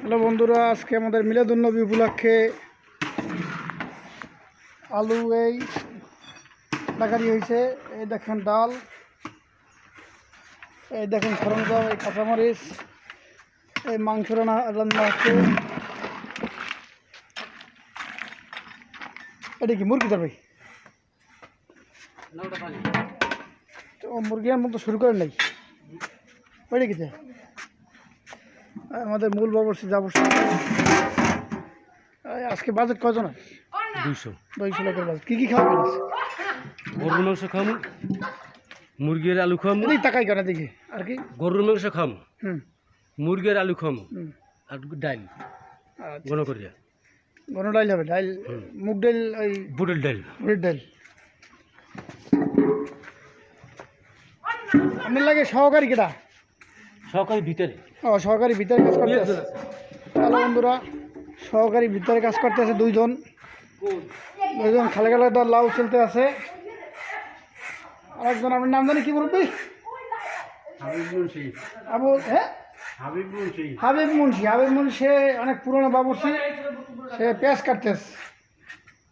Hello বন্ধুরা আজকে আমাদের মিলাদুন্নবী উপলক্ষে আলু এই ডাকারি হয়েছে। এই দেখেন ডাল এই দেখেন সরঞ্জাম এই কাঁচামরিচ এই মাংস রান্না রান্না হচ্ছে। এটা কি মুরগি যাবে ও মুরগি মতো শুরু করেন নাই। ওইটা কি আমাদের মূল বাবরসি যাবর্ষি আজকে বাজেট কজন আছে? দুইশো। দুইশো লোকের বাজেট। কী কী খাওয়া গেছে গরুর মাংস খাম মুরগির আলু খাম। এদিকে তাকাই কেন দেখি আর কি? গরুর মাংস খাম হুম। মুরগির আলু খাম আর ডাইল। আচ্ছা। ঘন করিয়া। গণ ডাইল হবে ডাইল মুগ ডাইল ওই বুটের ডাইল। মুড়ির ডাইল। আপনার লাগে সহকারী কেটা সহকারী ভিতরে। ও সহকারী ভিতরে কাজ করতে আছে। হ্যালো বন্ধুরা সহকারী ভিতরে কাজ করতে আছে দুইজন। দুইজন খালে খালে তার লাউ চলতে আছে। আরেকজন আপনার নাম জানি কি বলবি হাবিব মুন্সি। আবু হ্যাঁ? হাবিব মুন্সি। হাবিব মুন্সি হাবিব মুন্সি সে অনেক পুরনো বাবুর্চি। সে পেঁয়াজ কাটতেছে।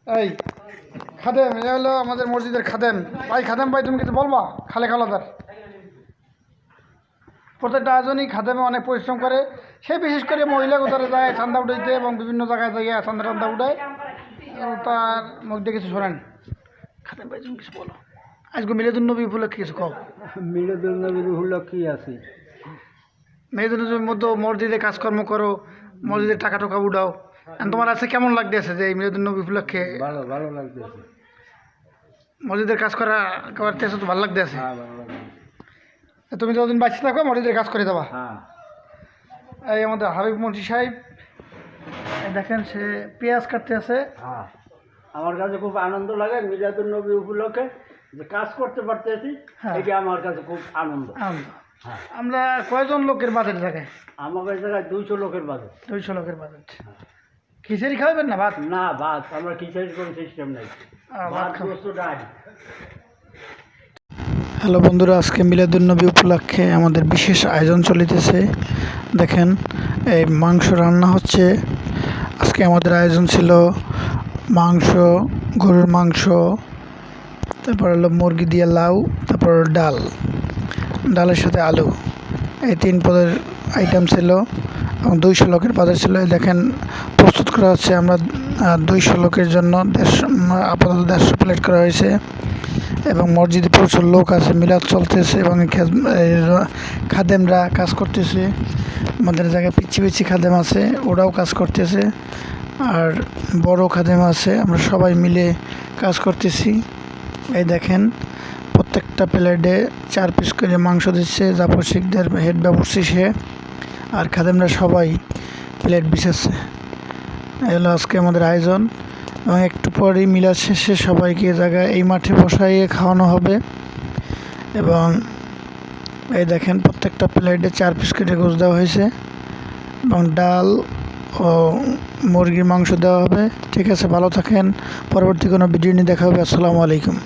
এই খাদেম এ হলো আমাদের মসজিদের খাদেম। ভাই খাদেম ভাই তুমি কিছু বলবা? খালে খালাদার। প্রত্যেকটা আয়োজনই খাদেমে অনেক পরিশ্রম করে। সে বিশেষ করে মহিলা কোথায় যায় চান্দা উঠাইতে এবং বিভিন্ন জায়গায় যাইয়া চান্দা টান্দা উঠায়। তার মুখ দিয়ে কিছু শোনেন। খাদেম ভাই কিছু বলো। আজকে মিলেদুল নবী উপলক্ষে কিছু কও। মিলাদুল নবীর কি আছে। মেয়েদের মধ্যে মসজিদে কাজকর্ম করো মসজিদে টাকা টাকা উঠাও। এখন তোমার আছে কেমন লাগতেছে যে এই মেয়েদের নবী উপলক্ষে? ভালো ভালো লাগতেছে। মসজিদের কাজ করা করতেছে তো ভালো লাগতেছে। হ্যাঁ ভালো তুমি যতদিন বাঁচতে থাকো মসজিদের কাজ করে দেবা। হ্যাঁ। এই আমাদের হাবিব মন্ত্রী সাহেব দেখেন সে পেঁয়াজ কাটতে আছে। হ্যাঁ। আমার কাছে খুব আনন্দ লাগে মিলাদুল নবী উপলক্ষে যে কাজ করতে পারতেছি হ্যাঁ। এটা আমার কাছে খুব আনন্দ। আনন্দ। হ্যাঁ। আমরা কয়জন লোকের বাজেট থাকে? আমার কাছে জায়গায় দুইশো লোকের বাজে দুইশো লোকের বাজেট খিচুড়ি খাওয়াবেন না ভাত? না ভাত। আমরা কিসের কোনো সিস্টেম নাই। ভাত ডাল। হ্যালো বন্ধুরা, আজকে মিলাদুলনবী উপলক্ষে আমাদের বিশেষ আয়োজন চলিতেছে। দেখেন, এই মাংস রান্না হচ্ছে। আজকে আমাদের আয়োজন ছিল মাংস, গরুর মাংস, তারপর হলো মুরগি দিয়ে লাউ, তারপর ডাল, ডালের সাথে আলু। এই তিন পদের আইটেম ছিল এবং দুইশো লোকের বাজার ছিল। দেখেন, প্রস্তুত করা হচ্ছে। আমরা দুইশো লোকের জন্য দেড়শো আপাতত দেড়শো প্লেট করা হয়েছে। এবং মসজিদে প্রচুর লোক আছে, মিলাদ চলতেছে এবং খাদেমরা কাজ করতেছে। আমাদের জায়গায় পিচ্ছি পিচ্ছি খাদেম আছে, ওরাও কাজ করতেছে। আর বড় খাদেম আছে, আমরা সবাই মিলে কাজ করতেছি। এই দেখেন, প্রত্যেকটা প্লেটে চার পিস করে মাংস দিচ্ছে, জাফর শিখদের হেড ব্যবস্থি সে, আর খাদেমরা সবাই প্লেট বিছাচ্ছে। এই হলো আজকে আমাদের আয়োজন। এবং একটু পরেই মিলাদ শেষে সবাইকে জায়গায়, এই মাঠে বসাইয়ে খাওয়ানো হবে। এবং এই দেখেন, প্রত্যেকটা প্লেটে চার পিস কেটে গোছ দেওয়া হয়েছে। এবং ডাল ও মুরগির মাংস দেওয়া হবে। ঠিক আছে, ভালো থাকেন। পরবর্তী কোনো ভিডিও নিয়ে দেখা হবে। আসসালামু আলাইকুম।